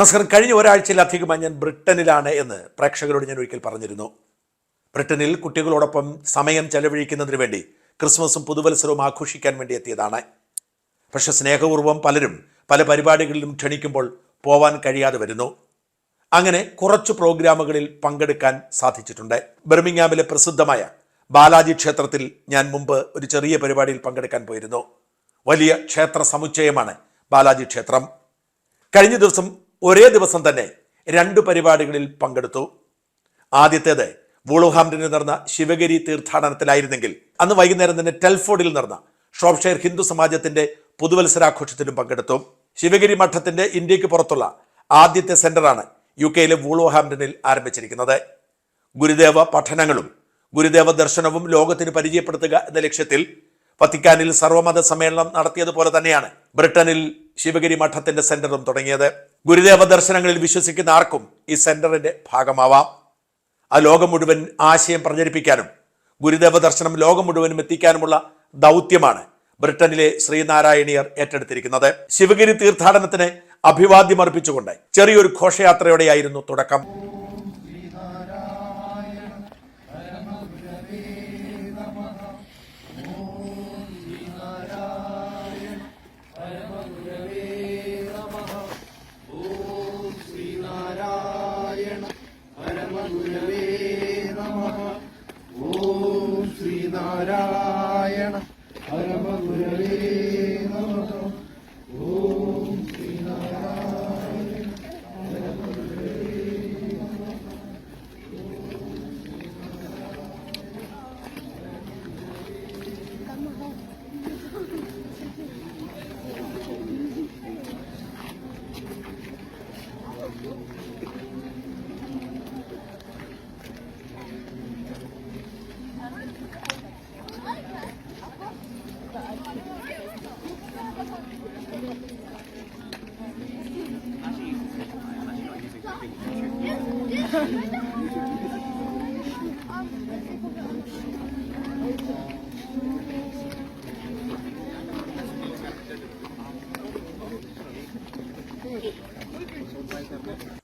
നസ്കർ കഴിഞ്ഞ ഒരാഴ്ചയിലധികമായി ഞാൻ ബ്രിട്ടനിലാണ് എന്ന് പ്രേക്ഷകരോട് ഞാൻ ഒരിക്കൽ പറഞ്ഞിരുന്നു. ബ്രിട്ടനിൽ കുട്ടികളോടൊപ്പം സമയം ചെലവഴിക്കുന്നതിന് വേണ്ടി ക്രിസ്മസും പുതുവത്സരവും ആഘോഷിക്കാൻ വേണ്ടി എത്തിയതാണ്. പക്ഷെ സ്നേഹപൂർവം പലരും പല പരിപാടികളിലും ക്ഷണിക്കുമ്പോൾ പോവാൻ കഴിയാതെ വരുന്നു. അങ്ങനെ കുറച്ച് പ്രോഗ്രാമുകളിൽ പങ്കെടുക്കാൻ സാധിച്ചിട്ടുണ്ട്. ബെർമിങ്ങാമിലെ പ്രസിദ്ധമായ ബാലാജി ക്ഷേത്രത്തിൽ ഞാൻ മുമ്പ് ഒരു ചെറിയ പരിപാടിയിൽ പങ്കെടുക്കാൻ പോയിരുന്നു. വലിയ ക്ഷേത്ര സമുച്ചയമാണ് ബാലാജി ക്ഷേത്രം. കഴിഞ്ഞ ദിവസം ഒരേ ദിവസം തന്നെ രണ്ട് പരിപാടികളിൽ പങ്കെടുത്തു. ആദ്യത്തേത് വൂളുഹാംപ്ടണിൽ നടന്ന ശിവഗിരി തീർത്ഥാടനത്തിലായിരുന്നെങ്കിൽ അന്ന് വൈകുന്നേരം തന്നെ ടെൽഫോർഡിൽ നടന്ന ഷോപ്ഷെയർ ഹിന്ദു സമാജത്തിന്റെ പുതുവത്സരാഘോഷത്തിലും പങ്കെടുത്തു. ശിവഗിരി മഠത്തിന്റെ ഇന്ത്യയ്ക്ക് പുറത്തുള്ള ആദ്യത്തെ സെന്ററാണ് യു കെയിലെ വൂളുഹാംപ്ടണിൽ ആരംഭിച്ചിരിക്കുന്നത്. ഗുരുദേവ പഠനങ്ങളും ഗുരുദേവ ദർശനവും ലോകത്തിന് പരിചയപ്പെടുത്തുക എന്ന ലക്ഷ്യത്തിൽ വത്തിക്കാനിൽ സർവമത സമ്മേളനം നടത്തിയതുപോലെ തന്നെയാണ് ബ്രിട്ടനിൽ ശിവഗിരി മഠത്തിന്റെ സെന്ററും തുടങ്ങിയത്. ഗുരുദേവ ദർശനങ്ങളിൽ വിശ്വസിക്കുന്ന ആർക്കും ഈ സെന്ററിന്റെ ഭാഗമാവാം. ആ ലോകം മുഴുവൻ ആശയം പ്രചരിപ്പിക്കാനും ഗുരുദേവ ദർശനം ലോകം മുഴുവനും എത്തിക്കാനുമുള്ള ദൗത്യമാണ് ബ്രിട്ടനിലെ ശ്രീനാരായണീയർ ഏറ്റെടുത്തിരിക്കുന്നത്. ശിവഗിരി തീർത്ഥാടനത്തിന് അഭിവാദ്യം അർപ്പിച്ചുകൊണ്ട് ചെറിയൊരു ഘോഷയാത്രയോടെയായിരുന്നു തുടക്കം. ശ്രീനാരായണ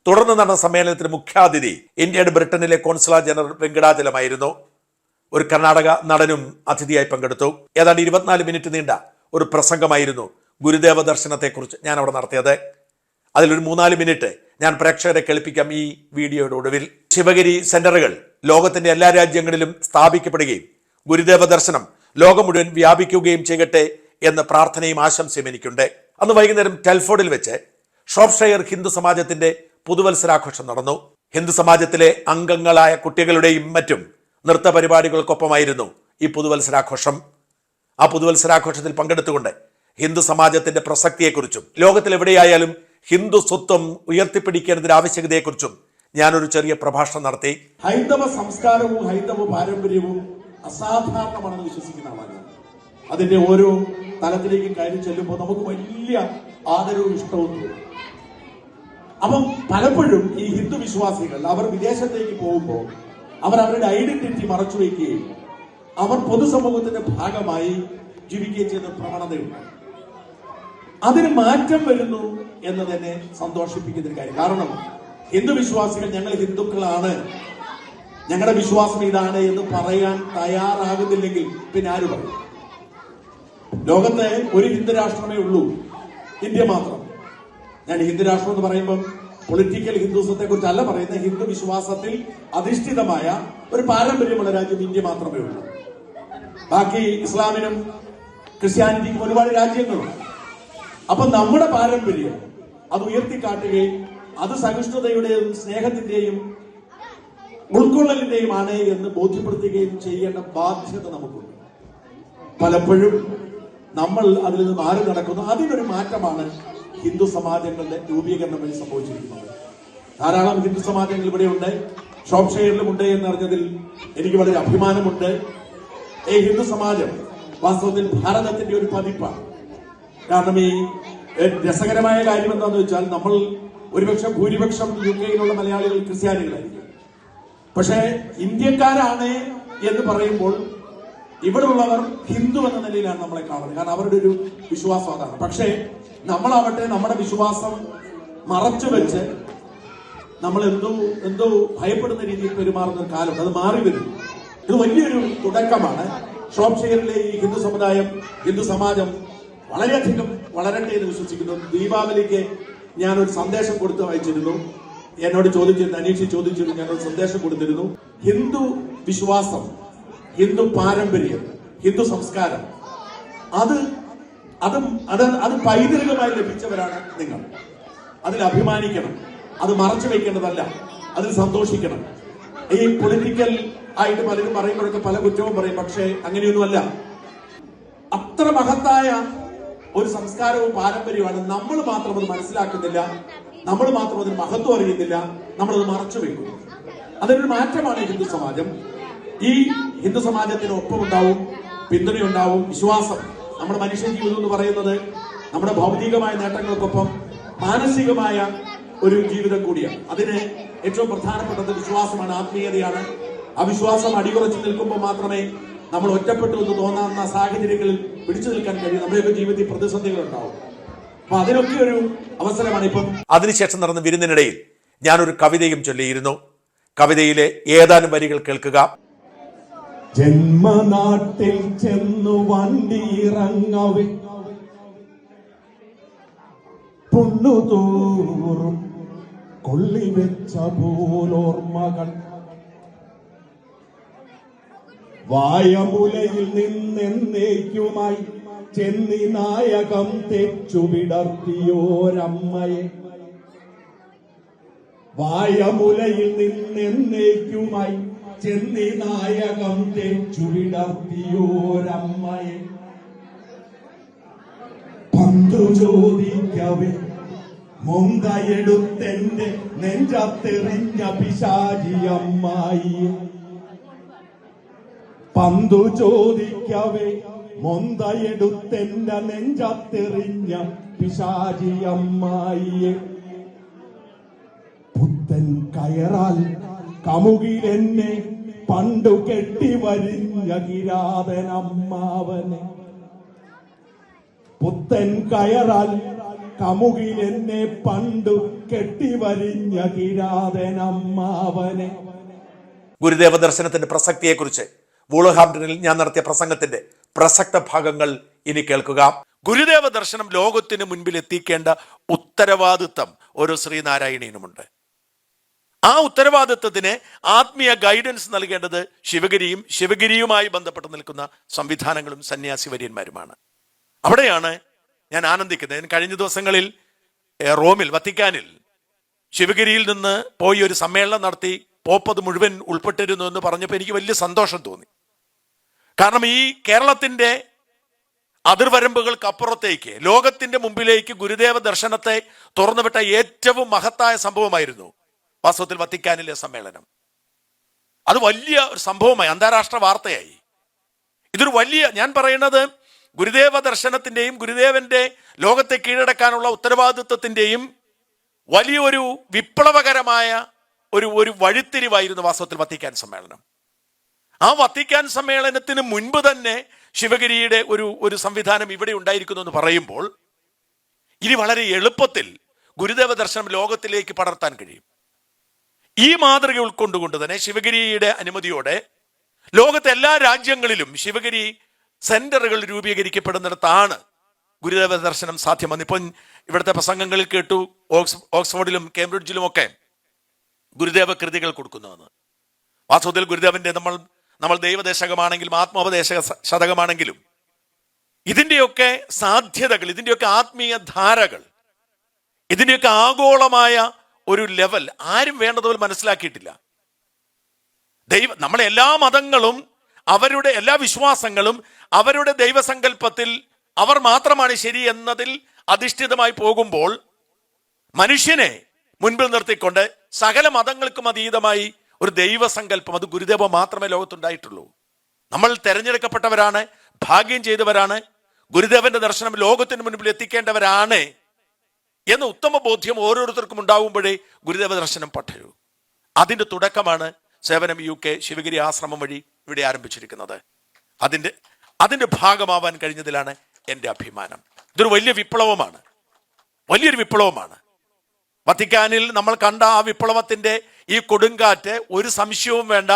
തുടർന്ന് നടന്ന സമ്മേളനത്തിന് മുഖ്യാതിഥി ഇന്ത്യയുടെ ബ്രിട്ടനിലെ കോൺസുലാർ ജനറൽ വെങ്കടാചലമായിരുന്നു. ഒരു കർണാടക നടനും അതിഥിയായി പങ്കെടുത്തു. ഏതാണ്ട് ഇരുപത്തിനാല് മിനിറ്റ് നീണ്ട ഒരു പ്രസംഗമായിരുന്നു ഗുരുദേവ ദർശനത്തെക്കുറിച്ച് ഞാൻ അവിടെ നടത്തിയത്. അതിലൊരു മൂന്നാൽ മിനിറ്റ് ഞാൻ പ്രേക്ഷകരെ കേൾപ്പിക്കാം ഈ വീഡിയോയുടെ ഒടുവിൽ. ശിവഗിരി സെന്ററുകൾ ലോകത്തിന്റെ എല്ലാ രാജ്യങ്ങളിലും സ്ഥാപിക്കപ്പെടുകയും ഗുരുദേവ ദർശനം ലോകം മുഴുവൻ വ്യാപിക്കുകയും ചെയ്യട്ടെ എന്ന പ്രാർത്ഥനയും ആശംസയും എനിക്കുണ്ട്. അന്ന് വൈകുന്നേരം ടെൽഫോർഡിൽ വെച്ച് ഷോപ്ഷെയർ ഹിന്ദു സമാജത്തിന്റെ പുതുവത്സരാഘോഷം നടന്നു. ഹിന്ദു സമാജത്തിലെ അംഗങ്ങളായ കുട്ടികളുടെയും മറ്റും നൃത്ത പരിപാടികൾക്കൊപ്പമായിരുന്നു ഈ പുതുവത്സരാഘോഷം. ആ പുതുവത്സരാഘോഷത്തിൽ പങ്കെടുത്തുകൊണ്ട് ഹിന്ദു സമാജത്തിന്റെ പ്രസക്തിയെക്കുറിച്ചും ലോകത്തിൽ എവിടെയായാലും ഹിന്ദു സ്വത്വം ഉയർത്തിപ്പിടിക്കേണ്ടതിന്റെ ആവശ്യകതയെക്കുറിച്ചും ഞാനൊരു ചെറിയ പ്രഭാഷണം നടത്തി. ഹൈന്ദവ സംസ്കാരവും ഹൈന്ദവ പാരമ്പര്യവും അസാധാരണമാണെന്ന് വിശ്വസിക്കുന്ന ആളാണ് അതിന്റെ ഓരോ തലത്തിലേക്കും കയറി ചെല്ലുമ്പോൾ നമുക്ക് വലിയ ആദരവും ഇഷ്ടവും തോന്നും. അപ്പം പലപ്പോഴും ഈ ഹിന്ദു വിശ്വാസികൾ അവർ വിദേശത്തേക്ക് പോകുമ്പോൾ അവർ അവരുടെ ഐഡന്റിറ്റി മറച്ചു വയ്ക്കുകയും അവർ പൊതുസമൂഹത്തിന്റെ ഭാഗമായി ജീവിക്കുകയും ചെയ്യുന്ന പ്രവണതയുണ്ട്. അതിന് മാറ്റം വരുന്നു എന്ന് തന്നെ സന്തോഷിപ്പിക്കുന്ന ഒരു കാര്യം. കാരണം ഹിന്ദു വിശ്വാസികൾ ഞങ്ങൾ ഹിന്ദുക്കളാണ്. ഞങ്ങളുടെ വിശ്വാസം ഇതാണ് എന്ന് പറയാൻ തയ്യാറാകുന്നില്ലെങ്കിൽ പിന്നെ ആര് പറയും? ലോകത്തെ ഒരു ഹിന്ദു രാഷ്ട്രമേ ഉള്ളൂ. ഇന്ത്യ മാത്രം. ഞാൻ ഹിന്ദു രാഷ്ട്രം എന്ന് പറയുമ്പം പൊളിറ്റിക്കൽ ഹിന്ദുസത്തെ കുറിച്ചല്ല പറയുന്നത്. ഹിന്ദു വിശ്വാസത്തിൽ അധിഷ്ഠിതമായ ഒരു പാരമ്പര്യമുള്ള രാജ്യം ഇന്ത്യ മാത്രമേ ഉള്ളൂ. ബാക്കി ഇസ്ലാമിനും ക്രിസ്ത്യാനിറ്റിക്കും ഒരുപാട് രാജ്യങ്ങളുണ്ട്. അപ്പൊ നമ്മുടെ പാരമ്പര്യം അത് ഉയർത്തിക്കാട്ടുകയും അത് സഹിഷ്ണുതയുടെയും സ്നേഹത്തിന്റെയും ഉൾക്കൊള്ളലിന്റെയും ആണ് എന്ന് ബോധ്യപ്പെടുത്തുകയും ചെയ്യേണ്ട ബാധ്യത നമുക്കുണ്ട്. പലപ്പോഴും നമ്മൾ അതിൽ നിന്ന് മാറി നടക്കുന്നു. അതിനൊരു മാറ്റമാണ് ഹിന്ദു സമാജങ്ങളുടെ രൂപീകരണം വഴി സംഭവിച്ചിരിക്കുന്നത്. ധാരാളം ഹിന്ദു സമാജങ്ങൾ ഇവിടെയുണ്ട്. ഷോപ്ഷെയറിലും ഉണ്ട് എന്നറിഞ്ഞതിൽ എനിക്ക് വളരെ അഭിമാനമുണ്ട്. ഈ ഹിന്ദു സമാജം വാസ്തവത്തിൽ ഭാരതത്തിന്റെ ഒരു പതിപ്പാണ്. കാരണം ഈ രസകരമായ കാര്യം എന്താണെന്ന് വെച്ചാൽ നമ്മൾ ഒരുപക്ഷെ ഭൂരിപക്ഷം യു കെയിലുള്ള മലയാളികൾ ക്രിസ്ത്യാനികളായിരിക്കും. പക്ഷേ ഇന്ത്യക്കാരാണ് എന്ന് പറയുമ്പോൾ ഇവിടെ ഉള്ളവർ ഹിന്ദു എന്ന നിലയിലാണ് നമ്മളെ കാണുന്നത്. കാരണം അവരുടെ ഒരു വിശ്വാസം അതാണ്. പക്ഷേ നമ്മളാവട്ടെ നമ്മുടെ വിശ്വാസം മറച്ചു വെച്ച് നമ്മൾ എന്തോ എന്തോ ഭയപ്പെടുന്ന രീതിയിൽ പെരുമാറുന്ന ഒരു കാലം അത് മാറി വരുന്നു ഇത് വലിയൊരു തുടക്കമാണ്. ഷോപ്ഷെയറിലെ ഈ ഹിന്ദു സമുദായം ഹിന്ദു സമാജം വളരെയധികം വളരട്ടെ എന്ന് വിശ്വസിക്കുന്നു. ദീപാവലിക്ക് ഞാനൊരു സന്ദേശം കൊടുത്ത് വായിച്ചിരുന്നു എന്നോട് ചോദിച്ചിരുന്നു അനീഷ് ചോദിച്ചിരുന്നു ഞാനൊരു സന്ദേശം കൊടുത്തിരുന്നു. ഹിന്ദു വിശ്വാസം ഹിന്ദു പാരമ്പര്യം ഹിന്ദു സംസ്കാരം. അത് അത് അത് അത് പൈതൃകമായി ലഭിച്ചവരാണ് നിങ്ങൾ. അതിൽ അഭിമാനിക്കണം. അത് മറച്ചു വെക്കേണ്ടതല്ല. അതിൽ സന്തോഷിക്കണം. ഈ പൊളിറ്റിക്കൽ ആയിട്ട് പലരും പറയുമ്പോഴൊക്കെ പല കുറ്റവും പറയും. പക്ഷേ അങ്ങനെയൊന്നുമല്ല. അത്ര മഹത്തായ ഒരു സംസ്കാരവും പാരമ്പര്യമാണ് നമ്മൾ മാത്രം അത് മനസ്സിലാക്കുന്നില്ല. നമ്മൾ മാത്രം അതിന് മഹത്വം അറിയുന്നില്ല. നമ്മളത് മറച്ചു വെക്കുന്നു അതിനൊരു മാറ്റമാണ് ഹിന്ദു സമാജം. ഈ ഹിന്ദു സമാജത്തിന് ഒപ്പമുണ്ടാവും പിന്തുണയുണ്ടാവും വിശ്വാസം. നമ്മുടെ മനുഷ്യ ജീവിതം എന്ന് പറയുന്നത് നമ്മുടെ ഭൗതികമായ നേട്ടങ്ങൾക്കൊപ്പം മാനസികമായ ഒരു ജീവിതം കൂടിയാണ്. അതിന് ഏറ്റവും പ്രധാനപ്പെട്ടത് വിശ്വാസമാണ് ആത്മീയതയാണ്. ആ വിശ്വാസം നിൽക്കുമ്പോൾ മാത്രമേ നമ്മൾ ഒറ്റപ്പെട്ടു എന്ന് തോന്നാവുന്ന സാഹചര്യങ്ങളിൽ പിടിച്ചു നിൽക്കാൻ കഴിയും. നമ്മുടെയൊക്കെ ജീവിതത്തിൽ പ്രതിസന്ധികൾ ഉണ്ടാവും അപ്പൊ അതിനൊക്കെ ഒരു അവസരമാണ് ഇപ്പം. അതിനുശേഷം നടന്ന വിരുന്നിനിടയിൽ ഞാനൊരു കവിതയും ചൊല്ലിയിരുന്നു. കവിതയിലെ ഏതാനും വരികൾ കേൾക്കുക. ജന്മനാട്ടിൽ ചെന്നു വണ്ടിയിറങ്ങവേ. പുണ്ണുതോറും കൊള്ളിവെച്ച പോലോർമ്മകൾ വായമുലയിൽ നിന്നെന്നേക്കുമായി ചെന്നി നായകം തെച്ചു വിടർത്തിയോരമ്മയെ. വായമുലയിൽ നിന്നെന്നേക്കുമായി ചെന്നി നായകം തെച്ചു വിടർത്തിയോരമ്മയെ പന്തു ചോദിക്കവേ മുന്തയെടുത്തെന്റെ നെഞ്ചത്തെറിഞ്ഞ പിശാചിയമ്മായി പന്തു ചോദിക്കവേ മൊന്തയെടുത്തെന്റെ നെഞ്ചത്തെറിഞ്ഞ പിശാചിയമ്മായിയെ. പുത്തൻ കയറാൽ കമുകിലെന്നെ പണ്ടു കെട്ടി വരിഞ്ഞ കിരാതനമ്മാവനെ പുത്തൻ കയറാൽ കമുകിൽ എന്നെ പണ്ടു കെട്ടിവരിഞ്ഞ കിരാതനമ്മാവനെ ഗുരുദേവ ദർശനത്തിന്റെ പ്രസക്തിയെക്കുറിച്ച് വൂളഹാംപ്ടണിൽ ഞാൻ നടത്തിയ പ്രസംഗത്തിന്റെ പ്രസക്ത ഭാഗങ്ങൾ ഇനി കേൾക്കുക. ഗുരുദേവ ദർശനം ലോകത്തിന് മുൻപിൽ എത്തിക്കേണ്ട ഉത്തരവാദിത്തം ഓരോ ശ്രീനാരായണീനുമുണ്ട്. ആ ഉത്തരവാദിത്വത്തിന് ആത്മീയ ഗൈഡൻസ് നൽകേണ്ടത് ശിവഗിരിയും ശിവഗിരിയുമായി ബന്ധപ്പെട്ട് നിൽക്കുന്ന സംവിധാനങ്ങളും സന്യാസി വര്യന്മാരുമാണ് അവിടെയാണ് ഞാൻ ആനന്ദിക്കുന്നത്. ഞാൻ കഴിഞ്ഞ ദിവസങ്ങളിൽ റോമിൽ വത്തിക്കാനിൽ ശിവഗിരിയിൽ നിന്ന് പോയി ഒരു സമ്മേളനം നടത്തി. പോപ്പത് മുഴുവൻ ഉൾപ്പെട്ടിരുന്നു എന്ന് പറഞ്ഞപ്പോൾ എനിക്ക് വലിയ സന്തോഷം തോന്നി. കാരണം ഈ കേരളത്തിന്റെ അതിർവരമ്പുകൾക്കപ്പുറത്തേക്ക് ലോകത്തിന്റെ മുമ്പിലേക്ക് ഗുരുദേവ ദർശനത്തെ തുറന്നുവിട്ട ഏറ്റവും മഹത്തായ സംഭവമായിരുന്നു വാസ്തവത്തിൽ വത്തിക്കാനിലെ സമ്മേളനം. അത് വലിയ ഒരു സംഭവമായി അന്താരാഷ്ട്ര വാർത്തയായി. ഇതൊരു വലിയ ഞാൻ പറയുന്നത് ഗുരുദേവ ദർശനത്തിന്റെയും ഗുരുദേവന്റെ ലോകത്തെ കീഴടക്കാനുള്ള ഉത്തരവാദിത്വത്തിന്റെയും വലിയൊരു വിപ്ലവകരമായ ഒരു ഒരു വഴിത്തിരിവായിരുന്നു വാസ്തവത്തിൽ വത്തിക്കാൻ സമ്മേളനം. ആ വത്തിക്കാൻ സമ്മേളനത്തിന് മുൻപ് തന്നെ ശിവഗിരിയുടെ ഒരു ഒരു സംവിധാനം ഇവിടെ ഉണ്ടായിരിക്കുന്നു എന്ന് പറയുമ്പോൾ ഇനി വളരെ എളുപ്പത്തിൽ ഗുരുദേവ ദർശനം ലോകത്തിലേക്ക് പടർത്താൻ കഴിയും. ഈ മാതൃക ഉൾക്കൊണ്ടുകൊണ്ട് തന്നെ ശിവഗിരിയുടെ അനുമതിയോടെ ലോകത്തെ എല്ലാ രാജ്യങ്ങളിലും ശിവഗിരി സെന്ററുകൾ രൂപീകരിക്കപ്പെടുന്നിടത്താണ് ഗുരുദേവ ദർശനം സാധ്യമെന്ന് ഇപ്പം ഇവിടുത്തെ പ്രസംഗങ്ങളിൽ കേട്ടു ഓക്സ് ഓക്സ്ഫോർഡിലും കേംബ്രിഡ്ജിലും ഒക്കെ ഗുരുദേവ കൃതികൾ കൊടുക്കുന്നുവെന്ന്. വാസ്തവത്തിൽ ഗുരുദേവന്റെ നമ്മൾ നമ്മൾ ദൈവദേശകമാണെങ്കിലും ആത്മോപദേശക ശതകമാണെങ്കിലും ഇതിന്റെയൊക്കെ സാധ്യതകൾ ഇതിന്റെയൊക്കെ ആത്മീയ ധാരകൾ ഇതിന്റെയൊക്കെ ആഗോളമായ ഒരു ലെവൽ ആരും വേണ്ടതുപോലെ മനസ്സിലാക്കിയിട്ടില്ല. ദൈവ നമ്മളെ എല്ലാ മതങ്ങളും അവരുടെ എല്ലാ വിശ്വാസങ്ങളും അവരുടെ ദൈവസങ്കല്പത്തിൽ അവർ മാത്രമാണ് ശരി എന്നതിൽ അധിഷ്ഠിതമായി പോകുമ്പോൾ മനുഷ്യനെ മുൻപിൽ നിർത്തിക്കൊണ്ട് സകല മതങ്ങൾക്കും അതീതമായി ഒരു ദൈവസങ്കല്പം അത് ഗുരുദേവ മാത്രമേ ലോകത്തുണ്ടായിട്ടുള്ളൂ. നമ്മൾ തെരഞ്ഞെടുക്കപ്പെട്ടവരാണ് ഭാഗ്യം ചെയ്തവരാണ് ഗുരുദേവന്റെ ദർശനം ലോകത്തിന് മുൻപിൽ എത്തിക്കേണ്ടവരാണ് എന്ന ഉത്തമ ബോധ്യം ഓരോരുത്തർക്കും ഉണ്ടാവുമ്പോഴേ ഗുരുദേവ ദർശനം പഠരൂ അതിന്റെ തുടക്കമാണ് സേവനം യു കെ ശിവഗിരി ആശ്രമം വഴി ഇവിടെ ആരംഭിച്ചിരിക്കുന്നത്. അതിന്റെ അതിന്റെ ഭാഗമാവാൻ കഴിഞ്ഞതിലാണ് എന്റെ അഭിമാനം. ഇതൊരു വലിയ വിപ്ലവമാണ്. വലിയൊരു വിപ്ലവമാണ്. വത്തിക്കാനിൽ നമ്മൾ കണ്ട ആ വിപ്ലവത്തിന്റെ ഈ കൊടുങ്കാറ്റ് ഒരു സംശയവും വേണ്ട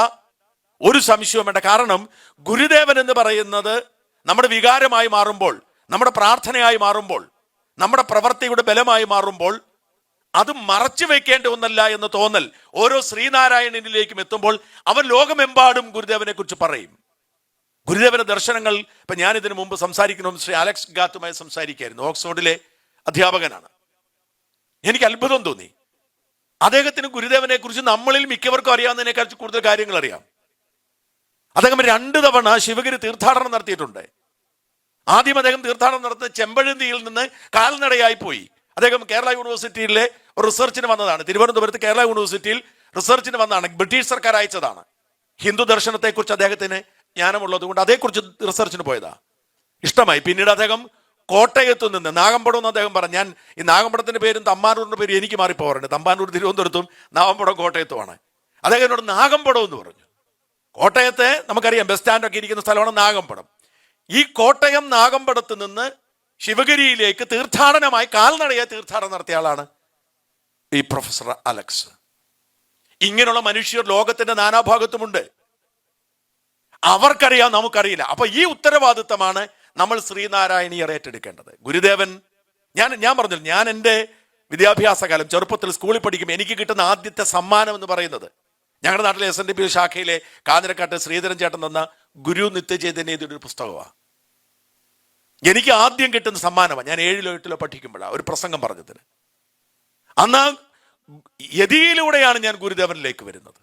ഒരു സംശയവും വേണ്ട. കാരണം ഗുരുദേവൻ എന്ന് പറയുന്നത് നമ്മുടെ വികാരമായി മാറുമ്പോൾ നമ്മുടെ പ്രാർത്ഥനയായി മാറുമ്പോൾ നമ്മുടെ പ്രവൃത്തിയുടെ ബലമായി മാറുമ്പോൾ അത് മറച്ചു വെക്കേണ്ട ഒന്നല്ല എന്ന് തോന്നൽ ഓരോ ശ്രീനാരായണനിലേക്കും എത്തുമ്പോൾ അവൻ ലോകമെമ്പാടും ഗുരുദേവനെ കുറിച്ച് പറയും. ഗുരുദേവന്റെ ദർശനങ്ങൾ ഇപ്പൊ ഞാൻ ഇതിനു മുമ്പ് സംസാരിക്കണം ശ്രീ അലക്സ് ഗാത്തുമായി സംസാരിക്കായിരുന്നു. ഓക്സ്ഫോർഡിലെ അധ്യാപകനാണ്. എനിക്ക് അത്ഭുതം തോന്നി. അദ്ദേഹത്തിന് ഗുരുദേവനെ കുറിച്ച് നമ്മളിൽ മിക്കവർക്കും അറിയാവുന്നതിനേക്കാൾ കൂടുതൽ കാര്യങ്ങൾ അറിയാം. അദ്ദേഹം രണ്ട് തവണ ശിവഗിരി തീർത്ഥാടനം നടത്തിയിട്ടുണ്ട്. ആദ്യം അദ്ദേഹം തീർത്ഥാടനം നടത്തുന്ന ചെമ്പഴന്തിയിൽ നിന്ന് കാൽനടയായി പോയി. അദ്ദേഹം കേരള യൂണിവേഴ്സിറ്റിയിലെ റിസർച്ചിന് വന്നതാണ്. തിരുവനന്തപുരത്ത് കേരള യൂണിവേഴ്സിറ്റിയിൽ റിസർച്ചിന് വന്നതാണ്. ബ്രിട്ടീഷ് സർക്കാർ അയച്ചതാണ്. ഹിന്ദു ദർശനത്തെക്കുറിച്ച് അദ്ദേഹത്തിന് ജ്ഞാനമുള്ളത് കൊണ്ട് അതേക്കുറിച്ച് റിസർച്ചിന് പോയതാ. ഇഷ്ടമായി. പിന്നീട് അദ്ദേഹം കോട്ടയത്തു നിന്ന് നാഗമ്പടം എന്ന് അദ്ദേഹം പറഞ്ഞു. ഞാൻ ഈ നാഗമ്പടത്തിന്റെ പേരും തമ്പാനൂരിന്റെ പേരും എനിക്ക് മാറിപ്പോറുണ്ട് തമ്പാനൂർ തിരുവനന്തപുരത്തും നാഗമ്പടം കോട്ടയത്തുമാണ്. അദ്ദേഹം എന്നോട് നാഗമ്പടം എന്ന് പറഞ്ഞു. കോട്ടയത്തെ നമുക്കറിയാം. ബസ് സ്റ്റാൻഡൊക്കെ ഇരിക്കുന്ന സ്ഥലമാണ് നാഗമ്പടം. ഈ കോട്ടയം നാഗമ്പടത്ത് നിന്ന് ശിവഗിരിയിലേക്ക് തീർത്ഥാടനമായി കാൽനടയെ തീർത്ഥാടനം നടത്തിയ ആളാണ് ഈ പ്രൊഫസർ അലക്സ്. ഇങ്ങനെയുള്ള മനുഷ്യർ ലോകത്തിന്റെ നാനാഭാഗത്തുമുണ്ട്. അവർക്കറിയാം നമുക്കറിയില്ല. അപ്പൊ ഈ ഉത്തരവാദിത്തമാണ് നമ്മൾ ശ്രീനാരായണീയർ ഏറ്റെടുക്കേണ്ടത്. ഗുരുദേവൻ ഞാൻ ഞാൻ പറഞ്ഞില്ല ഞാൻ എന്റെ വിദ്യാഭ്യാസ കാലം ചെറുപ്പത്തിൽ സ്കൂളിൽ പഠിക്കുമ്പോൾ എനിക്ക് കിട്ടുന്ന ആദ്യത്തെ സമ്മാനം എന്ന് പറയുന്നത് ഞങ്ങളുടെ നാട്ടിലെ എസ് എൻ ഡി പി ശാഖയിലെ കാഞ്ഞിരക്കാട്ട് ശ്രീധരൻ ചേട്ടൻ തന്ന ഗുരു നിത്യചൈതന്യ ഒരു പുസ്തകമാണ്. എനിക്ക് ആദ്യം കിട്ടുന്ന സമ്മാനമാണ്. ഞാൻ ഏഴിലോ എട്ടിലോ പഠിക്കുമ്പോഴാണ് ഒരു പ്രസംഗം പറഞ്ഞതിന്. അന്ന് യതിയിലൂടെയാണ് ഞാൻ ഗുരുദേവനിലേക്ക് വരുന്നത്.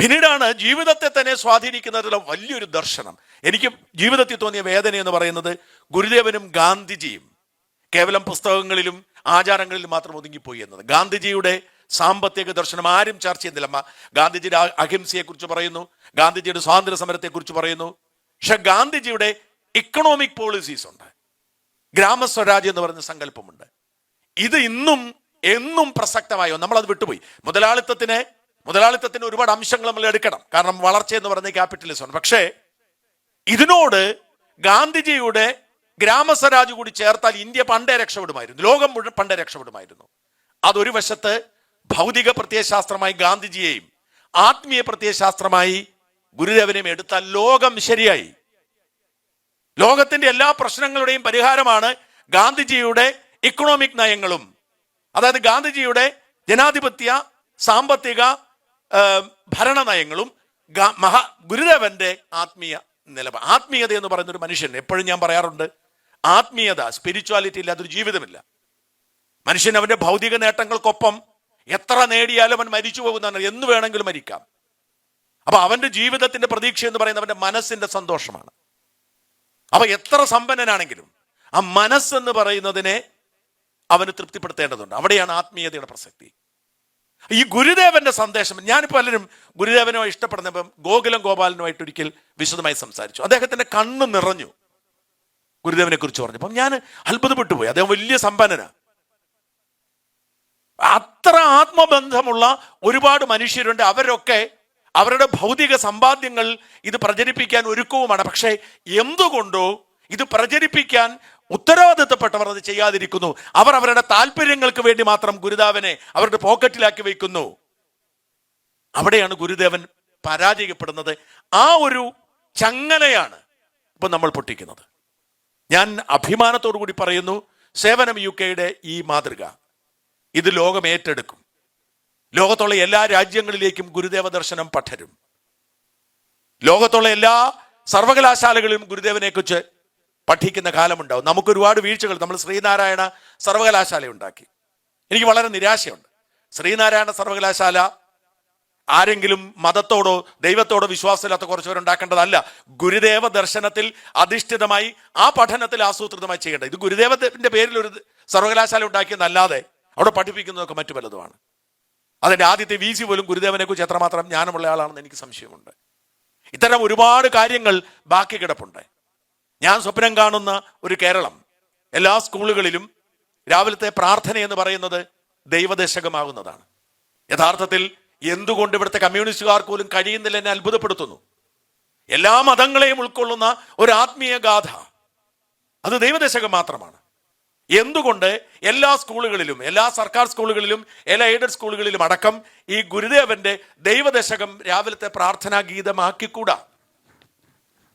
പിന്നീടാണ് ജീവിതത്തെ തന്നെ സ്വാധീനിക്കുന്നതിലുള്ള വലിയൊരു ദർശനം. എനിക്ക് ജീവിതത്തിൽ തോന്നിയ വേദന എന്ന് പറയുന്നത് ഗുരുദേവനും ഗാന്ധിജിയും കേവലം പുസ്തകങ്ങളിലും ആചാരങ്ങളിലും മാത്രം ഒതുങ്ങിപ്പോയി എന്നത്. ഗാന്ധിജിയുടെ സാമ്പത്തിക ദർശനം ആരും ചർച്ച ചെയ്യുന്നില്ല. ഗാന്ധിജിയുടെ അഹിംസയെക്കുറിച്ച് പറയുന്നു. ഗാന്ധിജിയുടെ സ്വാതന്ത്ര്യ സമരത്തെക്കുറിച്ച് പറയുന്നു. പക്ഷെ ഗാന്ധിജിയുടെ ഇക്കണോമിക് പോളിസീസ് ഉണ്ട്. ഗ്രാമസ്വരാജ് എന്ന് പറയുന്ന സങ്കല്പമുണ്ട്. ഇത് ഇന്നും എന്നും പ്രസക്തമായോ നമ്മളത് വിട്ടുപോയി. മുതലാളിത്തത്തിന് മുതലാളിത്തത്തിന് ഒരുപാട് അംശങ്ങൾ നമ്മൾ എടുക്കണം. കാരണം വളർച്ച എന്ന് പറയുന്നത് ക്യാപിറ്റലിസമാണ് പക്ഷേ ഇതിനോട് ഗാന്ധിജിയുടെ ഗ്രാമസ്വരാജ് കൂടി ചേർത്താൽ ഇന്ത്യ പണ്ടേ രക്ഷപ്പെടുമായിരുന്നു. ലോകം മുഴുവൻ പണ്ടേ രക്ഷപ്പെടുമായിരുന്നു. അതൊരു വശത്ത് ഭൗതിക പ്രത്യയശാസ്ത്രമായി ഗാന്ധിജിയെയും ആത്മീയ പ്രത്യയശാസ്ത്രമായി ഗുരുദേവനെയും എടുത്താൽ ലോകം ശരിയായി. ലോകത്തിന്റെ എല്ലാ പ്രശ്നങ്ങളുടെയും പരിഹാരമാണ് ഗാന്ധിജിയുടെ ഇക്കണോമിക് നയങ്ങളും. അതായത് ഗാന്ധിജിയുടെ ജനാധിപത്യ സാമ്പത്തിക ഭരണ നയങ്ങളും മഹാ ഗുരുദേവന്റെ ആത്മീയ നിലപാട് ആത്മീയത എന്ന് പറയുന്ന ഒരു മനുഷ്യൻ എപ്പോഴും ഞാൻ പറയാറുണ്ട് ആത്മീയത സ്പിരിച്വാലിറ്റി ഇല്ലാത്തൊരു ജീവിതമില്ല. മനുഷ്യൻ അവന്റെ ഭൗതിക നേട്ടങ്ങൾക്കൊപ്പം എത്ര നേടിയാലും അവൻ മരിച്ചു പോകുന്നതാണ് എന്ന് വേണമെങ്കിലും മരിക്കാം. അപ്പൊ അവന്റെ ജീവിതത്തിന്റെ പ്രതീക്ഷ എന്ന് പറയുന്നത് അവന്റെ മനസ്സിന്റെ സന്തോഷമാണ്. അപ്പൊ എത്ര സമ്പന്നനാണെങ്കിലും ആ മനസ്സെന്ന് പറയുന്നതിനെ അവന് തൃപ്തിപ്പെടുത്തേണ്ടതുണ്ട്. അവിടെയാണ് ആത്മീയതയുടെ പ്രസക്തി. ഈ ഗുരുദേവന്റെ സന്ദേശം ഞാൻ പലരും ഗുരുദേവനുമായി ഇഷ്ടപ്പെടുന്നപ്പം ഗോകുലം ഗോപാലനുമായിട്ട് ഒരിക്കൽ വിശദമായി സംസാരിച്ചു. അദ്ദേഹത്തിന്റെ കണ്ണ് നിറഞ്ഞു. ഗുരുദേവനെ കുറിച്ച് പറഞ്ഞപ്പം ഞാൻ അത്ഭുതപ്പെട്ടു പോയി അദ്ദേഹം വലിയ സമ്പന്നനാ. അത്ര ആത്മബന്ധമുള്ള ഒരുപാട് മനുഷ്യരുണ്ട്. അവരൊക്കെ അവരുടെ ഭൗതിക സമ്പാദ്യങ്ങൾ ഇത് പ്രചരിപ്പിക്കാൻ ഒരുക്കവുമാണ്. പക്ഷേ എന്തുകൊണ്ടോ ഇത് പ്രചരിപ്പിക്കാൻ ഉത്തരവാദിത്തപ്പെട്ടവർ അത് ചെയ്യാതിരിക്കുന്നു. അവർ അവരുടെ താല്പര്യങ്ങൾക്ക് വേണ്ടി മാത്രം ഗുരുദേവനെ അവരുടെ പോക്കറ്റിലാക്കി വയ്ക്കുന്നു. അവിടെയാണ് ഗുരുദേവൻ പരാജയപ്പെടുന്നത്. ആ ഒരു ചങ്ങലയാണ് ഇപ്പൊ നമ്മൾ പൊട്ടിക്കുന്നത്. ഞാൻ അഭിമാനത്തോടു കൂടി പറയുന്നു സേവനം യു കെയുടെ ഈ മാതൃക. ഇത് ലോകം ഏറ്റെടുക്കും. ലോകത്തുള്ള എല്ലാ രാജ്യങ്ങളിലേക്കും ഗുരുദേവ ദർശനം പടരും ലോകത്തുള്ള എല്ലാ സർവകലാശാലകളിലും ഗുരുദേവനെ കുറിച്ച് പഠിക്കുന്ന കാലമുണ്ടാവും. നമുക്ക് ഒരുപാട് വീഴ്ചകൾ. നമ്മൾ ശ്രീനാരായണ സർവകലാശാല ഉണ്ടാക്കി. എനിക്ക് വളരെ നിരാശയുണ്ട്. ശ്രീനാരായണ സർവകലാശാല ആരെങ്കിലും മതത്തോടോ ദൈവത്തോടോ വിശ്വാസമില്ലാത്ത കുറച്ചുപേരുണ്ടാക്കേണ്ടതല്ല ഗുരുദേവ ദർശനത്തിൽ അധിഷ്ഠിതമായി ആ പഠനത്തിൽ ആസൂത്രിതമായി ചെയ്യേണ്ടത്. ഇത് ഗുരുദേവത്തിന്റെ പേരിൽ ഒരു സർവകലാശാല ഉണ്ടാക്കിയെന്നല്ലാതെ അവിടെ പഠിപ്പിക്കുന്നതൊക്കെ മറ്റു പലതുമാണ്. അതിന്റെ ആദ്യത്തെ വി സി പോലും ഗുരുദേവനെ കുറിച്ച് എത്രമാത്രം ജ്ഞാനമുള്ള ആളാണെന്ന് എനിക്ക് സംശയമുണ്ട്. ഇത്തരം ഒരുപാട് കാര്യങ്ങൾ ബാക്കി കിടപ്പുണ്ട്. ഞാൻ സ്വപ്നം കാണുന്ന ഒരു കേരളം എല്ലാ സ്കൂളുകളിലും രാവിലത്തെ പ്രാർത്ഥന എന്ന് പറയുന്നത് ദൈവദശകമാകുന്നതാണ്. യഥാർത്ഥത്തിൽ എന്തുകൊണ്ട് ഇവിടുത്തെ കമ്മ്യൂണിസ്റ്റുകാർക്ക് പോലും കഴിയുന്നില്ല എന്നെ അത്ഭുതപ്പെടുത്തുന്നു. എല്ലാ മതങ്ങളെയും ഉൾക്കൊള്ളുന്ന ഒരു ആത്മീയ ഗാഥ അത് ദൈവദശകം മാത്രമാണ്. എന്തുകൊണ്ട് എല്ലാ സ്കൂളുകളിലും എല്ലാ സർക്കാർ സ്കൂളുകളിലും എല്ലാ എയ്ഡഡ് സ്കൂളുകളിലും അടക്കം ഈ ഗുരുദേവന്റെ ദൈവദശകം രാവിലത്തെ പ്രാർത്ഥനാ ഗീതമാക്കിക്കൂടാ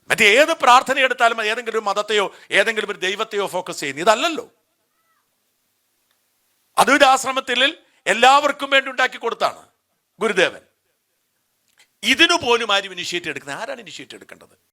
മറ്റേ ഏത് പ്രാർത്ഥന എടുത്താലും ഏതെങ്കിലും ഒരു മതത്തെയോ ഏതെങ്കിലും ഒരു ദൈവത്തെയോ ഫോക്കസ് ചെയ്യുന്നു. ഇതല്ലല്ലോ. അദ്വൈത ആശ്രമത്തിൽ എല്ലാവർക്കും വേണ്ടി ഉണ്ടാക്കി കൊടുത്താണ് ഗുരുദേവൻ. ഇതിനു പോലും ആരും ഇനിഷ്യേറ്റ് എടുക്കുന്നത്? ആരാണ് ഇനിഷ്യേറ്റ് എടുക്കേണ്ടത്?